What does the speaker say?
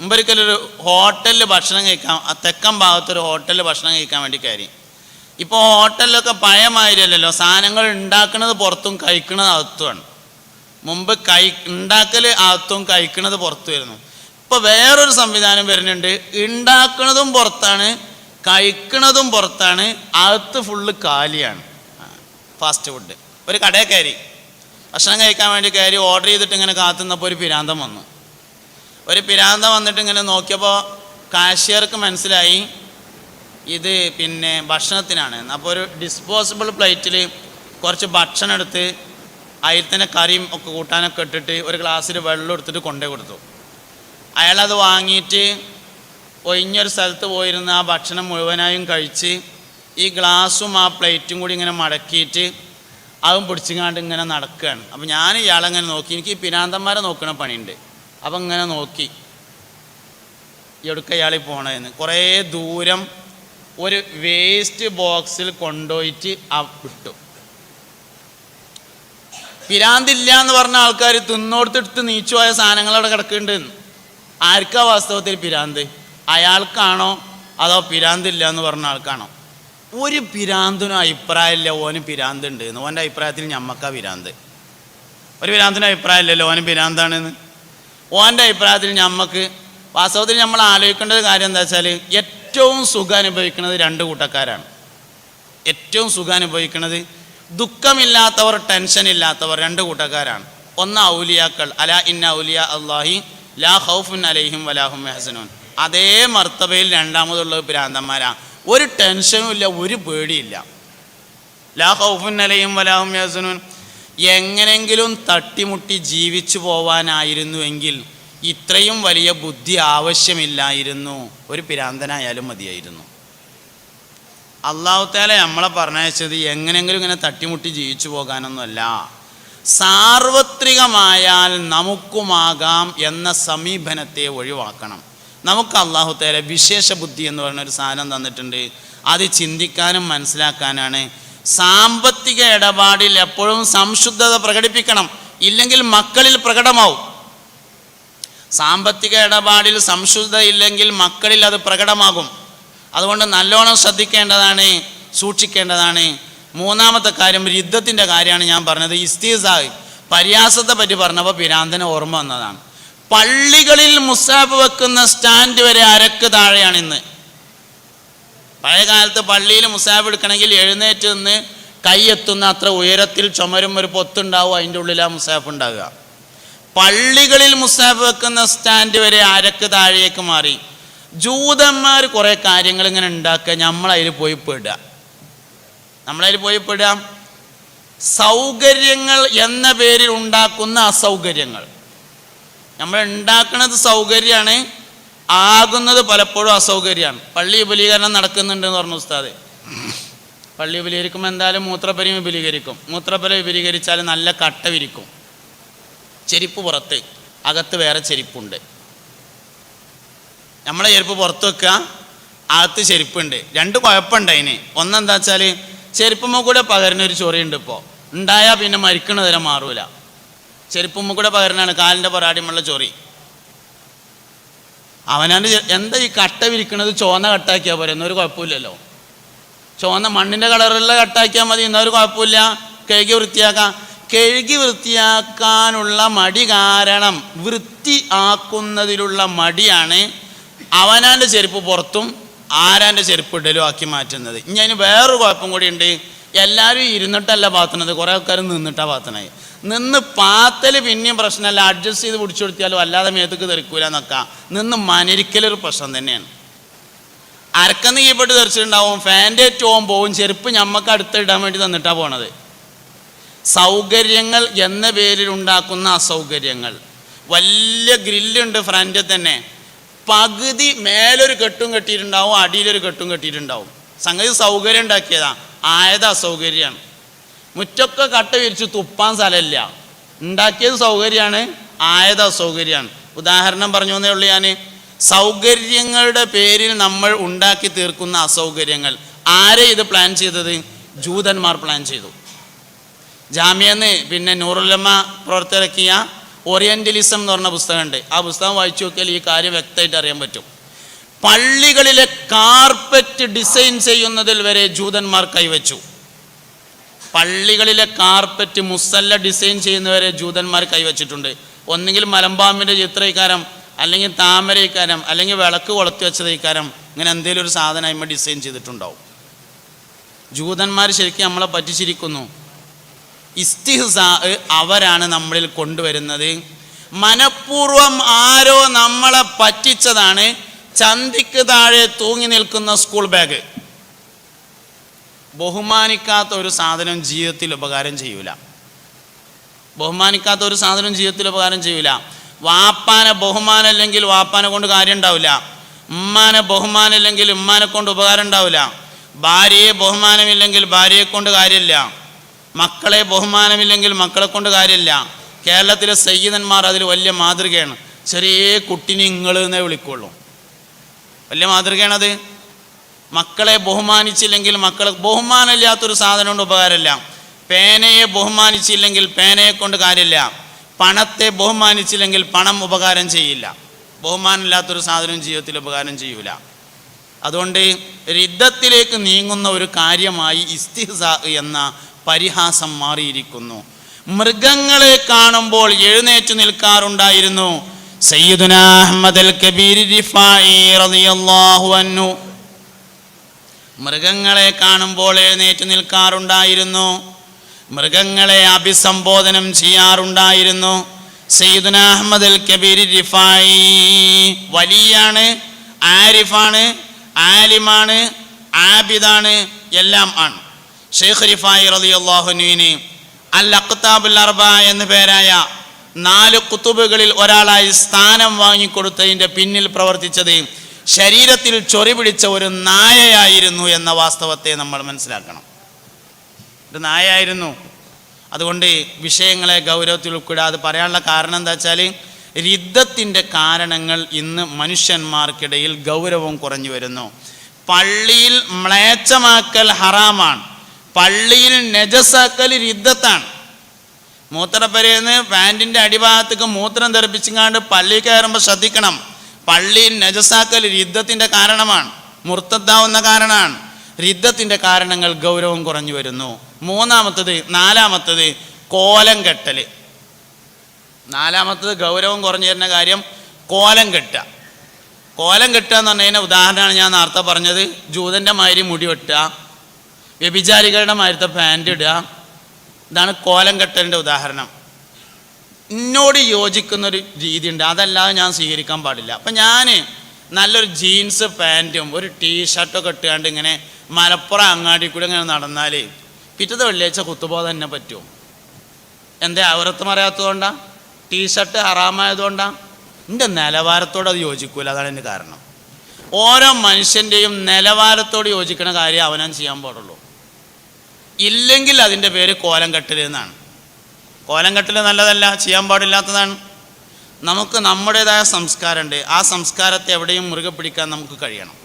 മുമ്പൊരിക്കലൊരു ഹോട്ടലിൽ ഭക്ഷണം കഴിക്കാൻ തെക്കൻ ഭാഗത്തൊരു ഹോട്ടലിൽ ഭക്ഷണം കഴിക്കാൻ വേണ്ടി കയറി. ഇപ്പോൾ ഹോട്ടലിലൊക്കെ പഴയമാതിരിയല്ലല്ലോ സാധനങ്ങൾ ഉണ്ടാക്കുന്നത് പുറത്തും കഴിക്കുന്നത് അകത്തുമാണ്. മുമ്പ് കൈ ഉണ്ടാക്കൽ അകത്തും കഴിക്കുന്നത് പുറത്തു വരുന്നു ഇപ്പോൾ വേറൊരു സംവിധാനം വരുന്നുണ്ട്. ഉണ്ടാക്കുന്നതും പുറത്താണ് കഴിക്കുന്നതും പുറത്താണ് അകത്ത് ഫുള്ള് കാലിയാണ്. ഫാസ്റ്റ് ഫുഡ് ഒരു കടയിൽ കയറി. ഭക്ഷണം കഴിക്കാൻ വേണ്ടി കയറി ഓർഡർ ചെയ്തിട്ട് ഇങ്ങനെ കാത്തുന്നപ്പോൾ ഒരു പിരാന്തം വന്നു. ഒരു പിരാന്ത വന്നിട്ട് ഇങ്ങനെ നോക്കിയപ്പോൾ കാഷ്യർക്ക് മനസ്സിലായി ഇത് പിന്നെ ഭക്ഷണത്തിനാണ്. അപ്പോൾ ഒരു ഡിസ്പോസിബിൾ പ്ലേറ്റിൽ കുറച്ച് ഭക്ഷണം എടുത്ത് അതിൽ തന്നെ കറിയും ഒക്കെ കൂട്ടാനൊക്കെ ഇട്ടിട്ട് ഒരു ഗ്ലാസ്സിൽ വെള്ളം എടുത്തിട്ട് കൊണ്ടേ കൊടുത്തു. അയാളത് വാങ്ങിയിട്ട് ഒഴിഞ്ഞൊരു സ്ഥലത്ത് പോയിരുന്ന ആ ഭക്ഷണം മുഴുവനായും കഴിച്ച് ഈ ഗ്ലാസ്സും ആ പ്ലേറ്റും കൂടി ഇങ്ങനെ മടക്കിയിട്ട് അതും പിടിച്ചിങ്ങാണ്ട് ഇങ്ങനെ നടക്കുകയാണ് അപ്പം ഞാൻ ഇയാളെങ്ങനെ നോക്കി. എനിക്ക് ഈ പിനാന്തന്മാരെ നോക്കണ പണിയുണ്ട്. അപ്പം ഇങ്ങനെ നോക്കി. എവിടുക്ക ഇയാളീ പോണതെന്ന് കുറേ ദൂരം ഒരു വേസ്റ്റ് ബോക്സിൽ കൊണ്ടുപോയിട്ട് ആ വിട്ടു. പിരാന്തില്ല എന്ന് പറഞ്ഞ ആൾക്കാർ തിന്നോടുത്തെടുത്ത് നീച്ചു പോയ സാധനങ്ങൾ അവിടെ കിടക്കുന്നുണ്ട് ആർക്കാ വാസ്തവത്തിൽ പിരാന്ത്? അയാൾക്കാണോ അതോ പിരാന്തില്ല എന്ന് പറഞ്ഞ ആൾക്കാണോ? ഒരു പിരാന്തിനും അഭിപ്രായമില്ല ഓന് പിരാന്ത് ഉണ്ട് എന്ന് ഓന്റെ അഭിപ്രായത്തിൽ ഞമ്മക്കാ പിരാന്ത്. ഒരു പിരാന്തിനും അഭിപ്രായമില്ലല്ലോ ഓന് പിരാന്താണെന്ന്. ഓന്റെ അഭിപ്രായത്തിൽ ഞമ്മക്ക് വാസ്തവത്തിൽ നമ്മൾ ആലോചിക്കേണ്ടത് കാര്യം എന്താ വെച്ചാൽ ഏറ്റവും സുഖം അനുഭവിക്കുന്നത് രണ്ട് കൂട്ടക്കാരാണ്. ഏറ്റവും സുഖം അനുഭവിക്കുന്നത് ദുഃഖമില്ലാത്തവർ ടെൻഷൻ ഇല്ലാത്തവർ രണ്ട് കൂട്ടക്കാരാണ്. ഒന്ന് ഔലിയാക്കൾ അല ഇന്ന ഔലിയ അള്ളാഹി ലാ ഹൗഫുൻ അലൈഹിം വലാഹും മെഹസനോൻ അതേ മർത്തബയിൽ രണ്ടാമതുള്ളത് ഭ്രാന്തന്മാരാ. ഒരു ടെൻഷനും ഇല്ല ഒരു പേടിയില്ല ലാ ഹൗഫുൻ അലൈഹിം വലാഹും മെഹസനൂൻ എങ്ങനെങ്കിലും തട്ടിമുട്ടി ജീവിച്ചു പോവാനായിരുന്നുവെങ്കിൽ ഇത്രയും വലിയ ബുദ്ധി ആവശ്യമില്ലായിരുന്നു. ഒരു പിരാന്തനായാലും മതിയായിരുന്നു. അള്ളാഹുത്താല നമ്മളെ പറഞ്ഞയച്ചത് എങ്ങനെങ്കിലും ഇങ്ങനെ തട്ടിമുട്ടി ജീവിച്ചു പോകാനൊന്നുമല്ല. സാർവത്രികമായാൽ നമുക്കുമാകാം എന്ന സമീപനത്തെ ഒഴിവാക്കണം. നമുക്ക് അള്ളാഹുത്താല വിശേഷ ബുദ്ധി എന്ന് പറയുന്ന ഒരു സാധനം തന്നിട്ടുണ്ട്. അത് ചിന്തിക്കാനും മനസ്സിലാക്കാനാണ് സാമ്പത്തിക ഇടപാടിൽ എപ്പോഴും സംശുദ്ധത പ്രകടിപ്പിക്കണം. ഇല്ലെങ്കിൽ മക്കളിൽ പ്രകടമാവും. സാമ്പത്തിക ഇടപാടിൽ സംശുദ്ധ ഇല്ലെങ്കിൽ മക്കളിൽ അത് പ്രകടമാകും. അതുകൊണ്ട് നല്ലോണം ശ്രദ്ധിക്കേണ്ടതാണ് സൂക്ഷിക്കേണ്ടതാണ്. മൂന്നാമത്തെ കാര്യം യുദ്ധത്തിന്റെ കാര്യമാണ് ഞാൻ പറഞ്ഞത്. ഇസ്തീസാഹ് പര്യാസത്തെ പറ്റി പറഞ്ഞപ്പോൾ പിരാന്തന് ഓർമ്മ വന്നതാണ്. പള്ളികളിൽ മുസാഫ് വെക്കുന്ന സ്റ്റാൻഡ് വരെ അരക്ക് താഴെയാണ് ഇന്ന്. പഴയ കാലത്ത് പള്ളിയിൽ മുസാഫ് എടുക്കണമെങ്കിൽ എഴുന്നേറ്റ് നിന്ന് കൈയെത്തുന്ന അത്ര ഉയരത്തിൽ ചുമരും ഒരു പൊത്തുണ്ടാവും അതിന്റെ ഉള്ളിൽ ആ മുസാഫ് ഉണ്ടാകുക. പള്ളികളിൽ മുസാഫ് വെക്കുന്ന സ്റ്റാൻഡ് വരെ അരക്ക് താഴേക്ക് മാറി. ജൂതന്മാർ കുറേ കാര്യങ്ങൾ ഇങ്ങനെ ഉണ്ടാക്കുക നമ്മളതിൽ പോയി പെടുക. നമ്മളതിൽ പോയി പെടുക? സൗകര്യങ്ങൾ എന്ന പേരിൽ ഉണ്ടാക്കുന്ന അസൗകര്യങ്ങൾ. നമ്മൾ ഉണ്ടാക്കുന്നത് സൗകര്യമാണ് ആകുന്നത് പലപ്പോഴും അസൗകര്യമാണ്. പള്ളി വിപുലീകരണം നടക്കുന്നുണ്ടെന്ന് പറഞ്ഞു ഉസ്താദ്. പള്ളി വിപുലീകരിക്കുമ്പോൾ എന്തായാലും മൂത്രപ്പരി വിപുലീകരിക്കും. മൂത്രപ്പര വിപുലീകരിച്ചാൽ നല്ല കട്ട വിരിക്കും. ചെരിപ്പ് പുറത്ത്. അകത്ത് വേറെ ചെരിപ്പുണ്ട്. നമ്മളെ ചെരുപ്പ് പുറത്ത് വെക്കുക അകത്ത് ചെരുപ്പുണ്ട്. രണ്ട് കുഴപ്പമുണ്ട് അതിന്. ഒന്നെന്താ വെച്ചാൽ ചെരുപ്പുമ്മ കൂടെ പകരുന്നൊരു ചൊറിയുണ്ട് ഇപ്പോൾ ഉണ്ടായാൽ പിന്നെ മരിക്കണ തരം മാറൂല. ചെരുപ്പുമ്മ കൂടെ പകരുന്നതാണ് കാലിന്റെ പൊറാടിമുള്ള ചൊറി. അവനാണ്ട് എന്താ ഈ കട്ട വിരിക്കണത്? ചുവന്ന കട്ടാക്കിയാൽ പോരെ. എന്നൊരു കുഴപ്പമില്ലല്ലോ. ചുവന്ന മണ്ണിന്റെ കളറുള്ള കട്ടാക്കിയാൽ മതി. എന്നൊരു കുഴപ്പമില്ല. കഴുകി വൃത്തിയാക്കാം. കഴുകി വൃത്തിയാക്കാനുള്ള മടി കാരണം വൃത്തി ആക്കുന്നതിലുള്ള മടിയാണ് അവനാന്റെ ചെരുപ്പ് പുറത്തും ആരാന്റെ ചെരുപ്പ് ഇടലും ആക്കി മാറ്റുന്നത്. ഇനി അതിന് വേറൊരു കുഴപ്പം കൂടി ഉണ്ട് എല്ലാവരും ഇരുന്നിട്ടല്ല പാത്തണത് കുറേ ആൾക്കാർ നിന്നിട്ടാണ് പാത്തണത് നിന്ന് പാത്തൽ പിന്നെയും പ്രശ്നമല്ല അഡ്ജസ്റ്റ് ചെയ്ത് പിടിച്ചു കൊടുത്തിയാലും അല്ലാതെ മേത്തേക്ക് തെറിക്കൂല എന്നൊക്കെ. നിന്ന് മനരിക്കലൊരു പ്രശ്നം തന്നെയാണ്. അരക്കന്ന് കീപ്പെട്ട് തെറിച്ചിട്ടുണ്ടാവും. ഫാന്റെ ഏറ്റവും പോവും ചെരുപ്പ് ഞമ്മക്ക് അടുത്ത് ഇടാൻ വേണ്ടി തന്നിട്ടാണ് പോണത്. സൗകര്യങ്ങൾ എന്ന പേരിൽ ഉണ്ടാക്കുന്ന അസൗകര്യങ്ങൾ. വലിയ ഗ്രില്ലുണ്ട് ഫ്രണ്ടിൽ തന്നെ. പകുതി മേലൊരു കെട്ടും കെട്ടിയിട്ടുണ്ടാവും അടിയിലൊരു കെട്ടും കെട്ടിയിട്ടുണ്ടാവും. സംഗതി സൗകര്യം ഉണ്ടാക്കിയതാ. ആയത് അസൗകര്യമാണ് മുറ്റൊക്കെ കട്ട വിരിച്ച് തുപ്പാൻ സ്ഥലമില്ല. ഉണ്ടാക്കിയത് സൗകര്യമാണ് ആയത് അസൗകര്യമാണ് ഉദാഹരണം പറഞ്ഞു എന്നേ ഉള്ളൂ ഞാൻ സൗകര്യങ്ങളുടെ പേരിൽ നമ്മൾ ഉണ്ടാക്കി തീർക്കുന്ന അസൗകര്യങ്ങൾ. ആരെ ഇത് പ്ലാൻ ചെയ്തത്? ജൂതന്മാർ പ്ലാൻ ചെയ്തു. ജാമ്യന്ന് പിന്നെ നൂറുലമ്മ പുറത്തിറക്കിയ ഓറിയന്റലിസം എന്ന് പറഞ്ഞ പുസ്തകമുണ്ട്. ആ പുസ്തകം വായിച്ചു നോക്കിയാൽ ഈ കാര്യം വ്യക്തമായിട്ട് അറിയാൻ പറ്റും. പള്ളികളിലെ കാർപ്പറ്റ് ഡിസൈൻ ചെയ്യുന്നതിൽ വരെ ജൂതന്മാർ കൈവച്ചു. പള്ളികളിലെ കാർപ്പറ്റ് മുസല്ല ഡിസൈൻ ചെയ്യുന്നവരെ ജൂതന്മാർ കൈവച്ചിട്ടുണ്ട്. ഒന്നുകിൽ മലമ്പാമ്പിന്റെ ചിത്രയിക്കാരം അല്ലെങ്കിൽ താമരയിക്കാരം അല്ലെങ്കിൽ വിളക്ക് കൊളുത്തി വെച്ചത് ഇക്കാരം ഇങ്ങനെ എന്തെങ്കിലും ഒരു സാധനം ഡിസൈൻ ചെയ്തിട്ടുണ്ടാവും. ജൂതന്മാർ ശരിക്കും നമ്മളെ പറ്റിച്ചിരിക്കുന്നു. ഇസ്തിഹ്സാ അവരാണ് നമ്മളിൽ കൊണ്ടുവരുന്നത്. മനഃപൂർവം ആരോ നമ്മളെ പറ്റിച്ചതാണ്. ചന്തിക്ക് താഴെ തൂങ്ങി നിൽക്കുന്ന സ്കൂൾ ബാഗ്. ബഹുമാനിക്കാത്ത ഒരു സാധനം ജീവിതത്തിൽ ഉപകാരം ചെയ്യൂല. ബഹുമാനിക്കാത്ത ഒരു സാധനം ജീവിതത്തിൽ ഉപകാരം ചെയ്യൂല. വാപ്പാനെ ബഹുമാനല്ലെങ്കിൽ വാപ്പാനെ കൊണ്ട് കാര്യം ഉണ്ടാവില്ല ഉമ്മാനെ ബഹുമാനല്ലെങ്കിൽ ഉമ്മാനെ കൊണ്ട് ഉപകാരം ഉണ്ടാവില്ല ഭാര്യയെ ബഹുമാനമില്ലെങ്കിൽ ഭാര്യയെ കൊണ്ട് കാര്യമില്ല. മക്കളെ ബഹുമാനമില്ലെങ്കിൽ മക്കളെ കൊണ്ട് കാര്യമില്ല. കേരളത്തിലെ സയ്യിദന്മാർ അതിൽ വലിയ മാതൃകയാണ്. ചെറിയ കുട്ടിനെ നിങ്ങൾ എന്നേ വിളിക്കുള്ളൂ. വലിയ മാതൃകയാണത്. മക്കളെ ബഹുമാനിച്ചില്ലെങ്കിൽ മക്കൾ ബഹുമാനമില്ലാത്തൊരു സാധനം കൊണ്ട് ഉപകാരമില്ല. പേനയെ ബഹുമാനിച്ചില്ലെങ്കിൽ പേനയെ കൊണ്ട് കാര്യമില്ല. പണത്തെ ബഹുമാനിച്ചില്ലെങ്കിൽ പണം ഉപകാരം ചെയ്യില്ല. ബഹുമാനമില്ലാത്തൊരു സാധനം ജീവിതത്തിൽ ഉപകാരം ചെയ്യൂല. അതുകൊണ്ട് രിദ്ധത്തിലേക്ക് നീങ്ങുന്ന ഒരു കാര്യമായി ഇസ്തിഹസ എന്ന പരിഹാസം മാറിയിരിക്കുന്നു. മൃഗങ്ങളെ കാണുമ്പോൾ എഴുന്നേറ്റ് നിൽക്കാറുണ്ടായിരുന്നു. സയ്യിദുന അഹ്മദ് അൽ കബീർ റിഫായി റളിയല്ലാഹു അൻഹു. മൃഗങ്ങളെ കാണുമ്പോൾ എഴുന്നേറ്റ് നിൽക്കാറുണ്ടായിരുന്നു. മൃഗങ്ങളെ അഭിസംബോധനം ചെയ്യാറുണ്ടായിരുന്നു. സയ്യിദുന അഹമ്മദ് അൽ കബീർ റിഫായി വലിയാണ് ആരിഫാണ് ആലിമാണ് ആബിദാണ് എല്ലാം ആണ്. ഷെയ്ഖ് റിഫായി റളിയല്ലാഹുനുവിന് അൽ അഖ്താബുൽ അർബ എന്ന പേരായ നാല് കുത്തുബുകളിൽ ഒരാളായി സ്ഥാനം വാങ്ങിക്കൊടുത്തതിന്റെ പിന്നിൽ പ്രവർത്തിച്ചത് ശരീരത്തിൽ ചൊറി പിടിച്ച ഒരു നായയായിരുന്നു എന്ന വാസ്തവത്തെ നമ്മൾ മനസ്സിലാക്കണം. ഒരു നായയായിരുന്നു. അതുകൊണ്ട് വിഷയങ്ങളെ ഗൗരവത്തിൽ ഉൾക്കിടാതെ പറയാനുള്ള കാരണം എന്താ വെച്ചാൽ രിദ്ധത്തിന്റെ കാരണങ്ങൾ ഇന്ന് മനുഷ്യന്മാർക്കിടയിൽ ഗൗരവം കുറഞ്ഞു വരുന്നു. പള്ളിയിൽ മ്ലേച്ഛമാക്കൽ ഹറാമാണ്. പള്ളിയിൽ നജസാക്കൽ രിദ്ധത്താണ്. മൂത്രപ്പരയെന്ന് പാന്റിന്റെ അടിഭാഗത്തേക്ക് മൂത്രം തെറിപ്പിച്ചിങ്ങാണ്ട് പള്ളി കയറുമ്പോൾ ശ്രദ്ധിക്കണം. പള്ളി നജസാക്കൽ യുദ്ധത്തിന്റെ കാരണമാണ് മുർത്തത്താവുന്ന കാരണമാണ്. യുദ്ധത്തിന്റെ കാരണങ്ങൾ ഗൗരവം കുറഞ്ഞു വരുന്നു. മൂന്നാമത്തത് നാലാമത്തത് കോലം കെട്ടൽ നാലാമത്തത് ഗൗരവം കുറഞ്ഞു വരുന്ന കാര്യം കോലം കെട്ടുക കോലം കെട്ടുക എന്ന് പറഞ്ഞതിന് ഉദാഹരണമാണ് ഞാൻ നേരത്തെ പറഞ്ഞത്. ജൂതന്റെ മാതിരി മുടി വെട്ടുക. വ്യഭിചാരികളുടെ മാതിരത്തെ പാന്റ് ഇടുക. ഇതാണ് കോലം കെട്ടലിന്റെ ഉദാഹരണം. എന്നോട് യോജിക്കുന്നൊരു രീതിയുണ്ട്. അതല്ലാതെ ഞാൻ സ്വീകരിക്കാൻ പാടില്ല. അപ്പം ഞാൻ നല്ലൊരു ജീൻസ് പാന്റും ഒരു ടീഷർട്ടൊക്കെ ഇട്ടുകൊണ്ട് ഇങ്ങനെ മലപ്പുറം അങ്ങാടി കൂടെ ഇങ്ങനെ നടന്നാൽ പിറ്റത്തെ വെള്ളിയാഴ്ച കുത്തുപോകാൻ തന്നെ പറ്റുമോ? എന്റെ അവരത്ത് മറിയാത്തതുകൊണ്ടാ ടീഷർട്ട് ഹറാമായതുകൊണ്ടാ എന്റെ നിലവാരത്തോട് അത് യോജിക്കൂല. അതാണ് എന്റെ കാരണം. ഓരോ മനുഷ്യന്റെയും നിലവാരത്തോട് യോജിക്കുന്ന കാര്യം അവനാൻ ചെയ്യാൻ പാടുള്ളൂ. ഇല്ലെങ്കിൽ അതിന്റെ പേര് കോലം കെട്ടൽ എന്നാണ്. കോലം കെട്ടൽ നല്ലതല്ല ചെയ്യാൻ പാടില്ലാത്തതാണ്. നമുക്ക് നമ്മുടേതായ സംസ്കാരമുണ്ട്. ആ സംസ്കാരത്തെ എവിടെയും മുറുകെ പിടിക്കാൻ നമുക്ക് കഴിയണം.